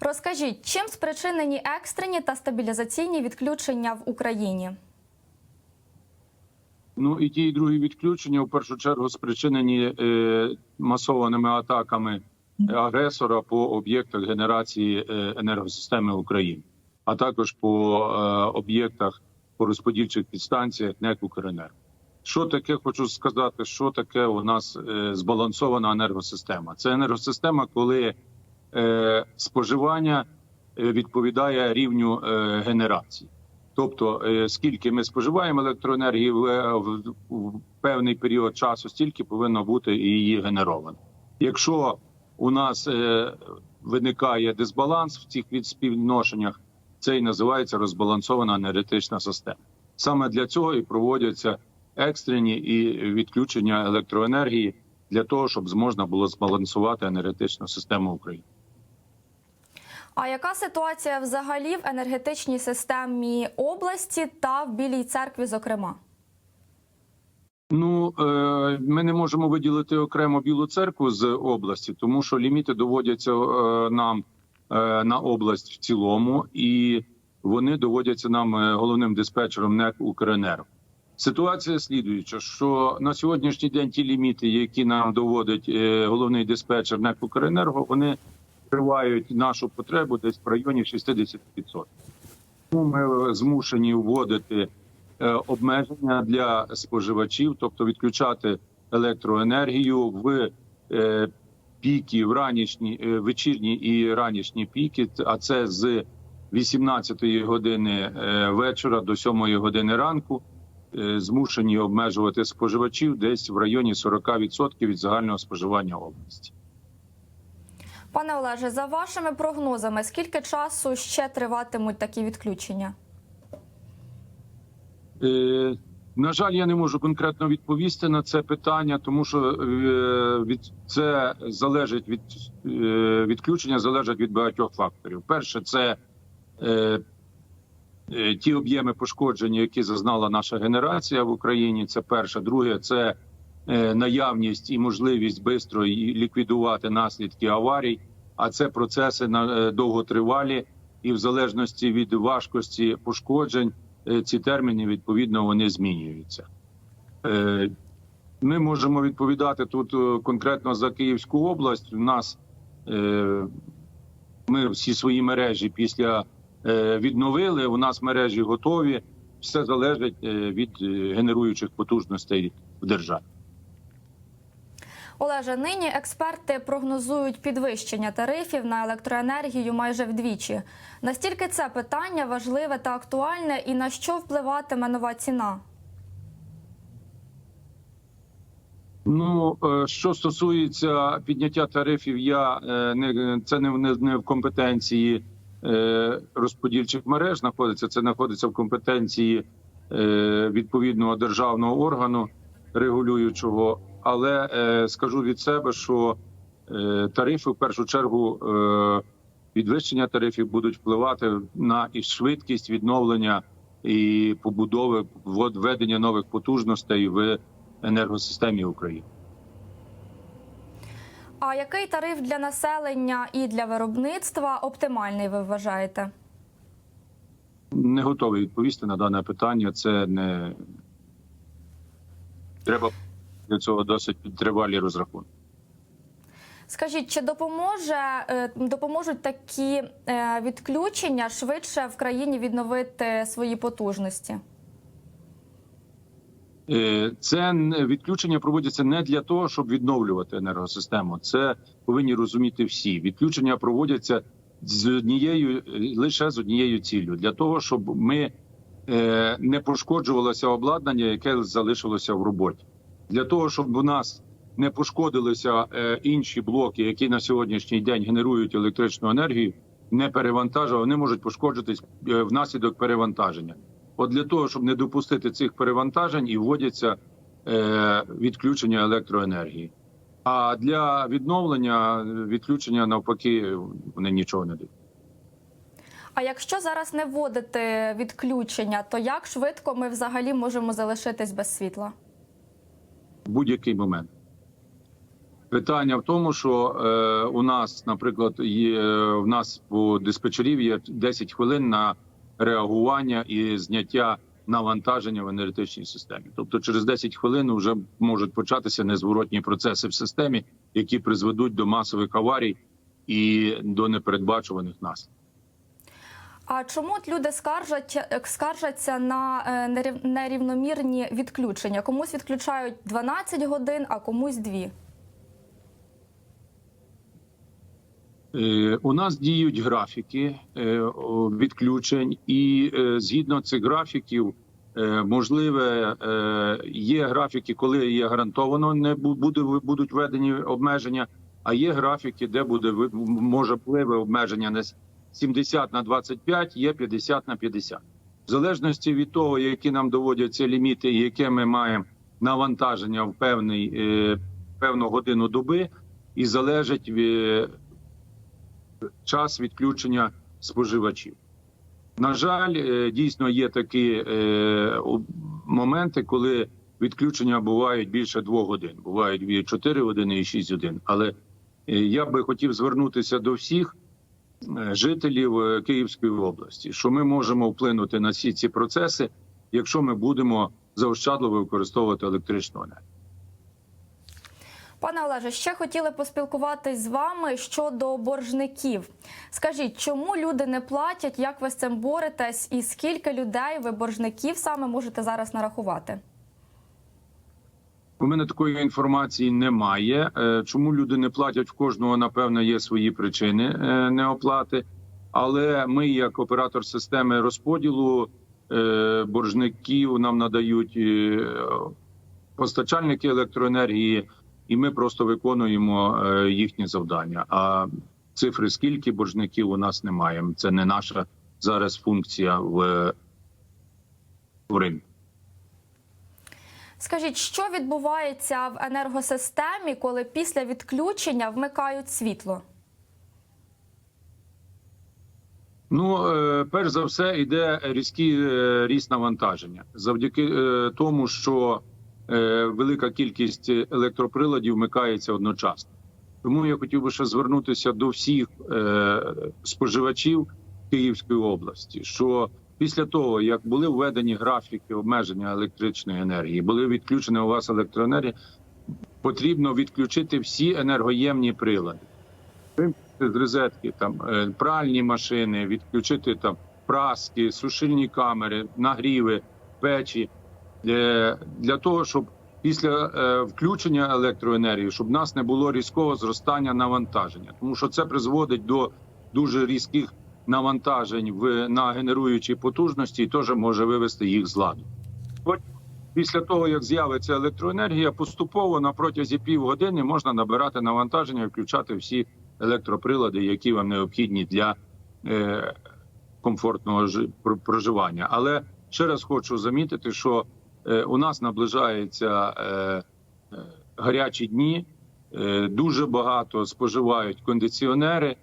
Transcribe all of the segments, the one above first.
Розкажіть, чим спричинені екстрені та стабілізаційні відключення в Україні? Ну і ті, і другі відключення в першу чергу спричинені е, масованими атаками агресора по об'єктах генерації е, енергосистеми України, а також по е, об'єктах по розподільчих підстанціях НЕК «Укренерго». Що таке хочу сказати? Що таке у нас е, збалансована енергосистема? Це енергосистема, коли споживання е, відповідає рівню е, генерації. Тобто, е, скільки ми споживаємо електроенергії в, е, певний період часу, стільки повинно бути її генеровано. Якщо у нас е, виникає дисбаланс в цих відспівношеннях, це і називається розбалансована енергетична система. Саме для цього і проводяться екстрені і відключення електроенергії для того, щоб можна було збалансувати енергетичну систему України. А яка ситуація взагалі в енергетичній системі області та в Білій церкві, зокрема? Ну е, ми не можемо виділити окремо білу церкву з області, тому що ліміти доводяться е, нам е, на область в цілому, і вони доводяться нам головним диспетчером НЕК «Укренерго». Ситуація слідуюча, що на сьогоднішній день ті ліміти, які нам доводить головний диспетчер НЕК «Укренерго», вони тривають нашу потребу десь в районі 60%. Тому ми змушені вводити е, обмеження для споживачів, тобто відключати електроенергію в е, піки, в ранішні, е, вечірні і ранішні піки. А це з 18 години е, вечора до 7 години ранку. е, Змушені обмежувати споживачів десь в районі 40% від загального споживання області. Пане Олеже, за вашими прогнозами, скільки часу ще триватимуть такі відключення? Е, на жаль, я не можу конкретно відповісти на це питання, тому що е, від це залежить від е, відключення, залежить від багатьох факторів. Перше, це е, е, ті об'єми пошкодження, які зазнала наша генерація в Україні. Це перше. Друге, це наявність і можливість швидко ліквідувати наслідки аварій. А це процеси на е, довготривалі, і в залежності від важкості пошкоджень е, ці терміни відповідно вони змінюються. Е, Ми можемо відповідати тут е, конкретно за Київську область. У нас е, ми всі свої мережі після е, відновили. У нас мережі готові. Все залежить е, від е, генеруючих потужностей в державі. Олеже, нині експерти прогнозують підвищення тарифів на електроенергію майже вдвічі. Настільки це питання важливе та актуальне, і на що впливатиме нова ціна? Ну е, що стосується підняття тарифів, я е, не це не, не, не в компетенції е, розподільчих мереж знаходиться. Це знаходиться в компетенції відповідного державного органу регулюючого. Але е, скажу від себе, що е, тарифи в першу чергу е, підвищення тарифів будуть впливати на і швидкість відновлення і побудови введення нових потужностей в енергосистемі України. А який тариф для населення і для виробництва оптимальний, ви вважаєте? Не готовий відповісти на дане питання. Це не треба для цього досить тривалі розрахунки. Скажіть, чи допоможе е, допоможуть такі е, відключення швидше в країні відновити свої потужності? Е, Це відключення проводяться не для того, щоб відновлювати енергосистему. Це повинні розуміти всі. Відключення проводяться з однією лише з однією ціллю для того, щоб ми не пошкоджувалося обладнання, яке залишилося в роботі, для того, щоб у нас не пошкодилися е, інші блоки, які на сьогоднішній день генерують електричну енергію, не перевантажували, вони можуть пошкоджитись е, внаслідок перевантаження. От для того, щоб не допустити цих перевантажень, і вводяться е, відключення електроенергії. А для відновлення відключення навпаки вони нічого не дають. А якщо зараз не вводити відключення, то як швидко ми взагалі можемо залишитись без світла? Будь-який момент. Питання в тому, що е, у нас, наприклад, є в нас у диспетчерів є 10 хвилин на реагування і зняття навантаження в енергетичній системі. Тобто, через 10 хвилин вже можуть початися незворотні процеси в системі, які призведуть до масових аварій і до непередбачуваних наслідків. А чому от люди скаржать, скаржаться на е, нерівномірні відключення? Комусь відключають 12 годин, а комусь 2. Е, У нас діють графіки е, відключень, і е, згідно цих графіків, е, можливе е, є графіки, коли є гарантовано не буде будуть введені обмеження. А є графіки, де буде може впливи обмеження 70 на 25, є 50 на 50. В залежності від того, які нам доводяться ліміти, яке ми маємо навантаження в певний е, певну годину доби, і залежить від час відключення споживачів. На жаль, е, дійсно є такі е, моменти, коли відключення бувають більше двох годин. Бувають 4 години і 6 годин. Але е, я би хотів звернутися до всіх е, жителів е, Київської області, що ми можемо вплинути на всі ці процеси, якщо ми будемо заощадливо використовувати електричну енергію. Пане Олеже, ще хотіли поспілкуватись з вами щодо боржників. Скажіть, чому люди не платять, як ви з цим боретесь, і скільки людей ви боржників саме можете зараз нарахувати? У мене такої інформації немає. Е, Чому люди не платять в кожного, напевно, є свої причини е, неоплати. Але ми, як оператор системи розподілу е, боржників, нам надають постачальники електроенергії, і ми просто виконуємо їхні завдання. А цифри, скільки боржників у нас немає. Це не наша зараз функція в, в ринку. Скажіть, що відбувається в енергосистемі, коли після відключення вмикають світло? Ну, е, перш за все, йде різкий е, ріст навантаження завдяки е, тому, що велика кількість електроприладів вмикається одночасно. Тому я хотів би ще звернутися до всіх споживачів Київської області, що після того, як були введені графіки обмеження електричної енергії, були відключені у вас електроенергія, потрібно відключити всі енергоємні прилади. З розетки, там е, пральні машини, відключити там праски, сушильні камери, нагріви, печі. Е, для того, щоб після е, включення електроенергії, щоб в нас не було різкого зростання навантаження, тому що це призводить до дуже різких навантажень в на генеруючі потужності, і теж може вивести їх з ладу. От після того, як з'явиться електроенергія, поступово на протязі півгодини можна набирати навантаження включати всі електроприлади, які вам необхідні для е, комфортного про- проживання. Але ще раз хочу замітити, що е, у нас наближаються е, е, гарячі дні. Е, дуже багато споживають кондиціонери,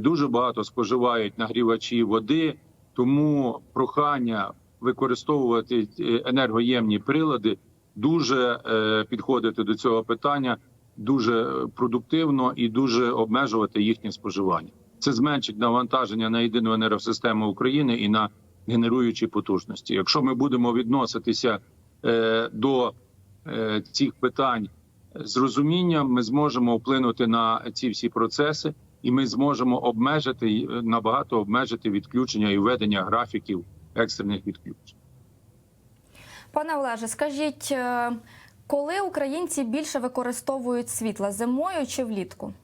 дуже багато споживають нагрівачі води. Тому прохання використовувати е, енергоємні прилади дуже е, підходити до цього питання дуже продуктивно і дуже обмежувати їхнє споживання. Це зменшить навантаження на єдину енергосистему України і на генеруючі потужності. Якщо ми будемо відноситися е, до е, цих питань з розумінням, ми зможемо вплинути на ці всі процеси, і ми зможемо обмежити е, набагато обмежити відключення і введення графіків екстрених відключень. Пане Олеже, скажіть, е, коли українці більше використовують світла зимою чи влітку?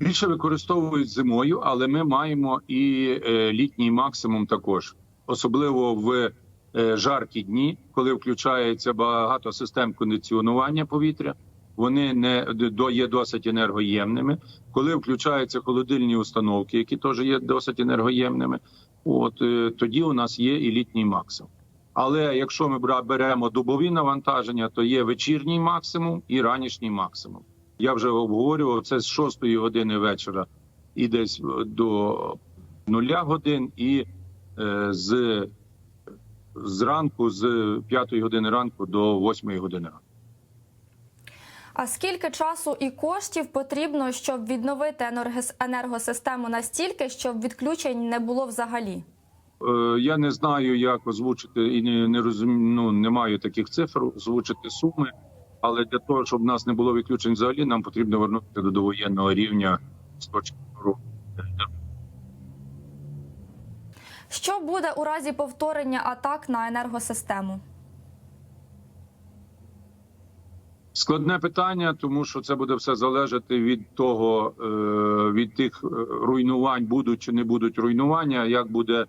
Більше використовують зимою, але ми маємо і е, літній максимум також, особливо в жаркі дні, коли включається багато систем кондиціонування повітря. Вони не є досить енергоємними. Коли включаються холодильні установки, які теж є досить енергоємними, от е, тоді у нас є і літній максимум. Але якщо ми беремо добові навантаження, то є вечірній максимум і ранішній максимум. Я вже обговорював це з 6 години вечора і десь до нуля годин, і е, з зранку з 5 години ранку до 8 години ранку. А скільки часу і коштів потрібно, щоб відновити енергос- енергосистему настільки, щоб відключень не було взагалі? Е, Я не знаю, як озвучити і не, не розумію, ну, не маю таких цифр, озвучити суми. Але для того, щоб в нас не було відключень взагалі, нам потрібно вернутися до довоєнного рівня з точки зору Що буде у разі повторення атак на енергосистему? Складне питання, тому що це буде все залежати від того, е, від тих е, руйнувань, будуть чи не будуть руйнування, як буде,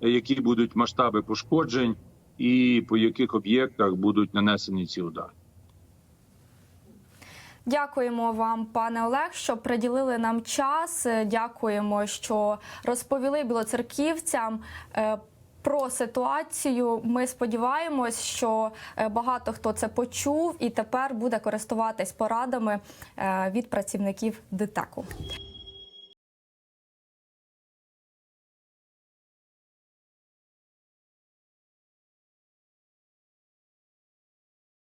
які будуть масштаби пошкоджень, і по яких об'єктах будуть нанесені ці удари. Дякуємо вам, пане Олег, що приділили нам час. Е, Дякуємо, що розповіли білоцерківцям. Про ситуацію ми сподіваємось, що е, багато хто це почув і тепер буде користуватись порадами е, від працівників ДТЕКу.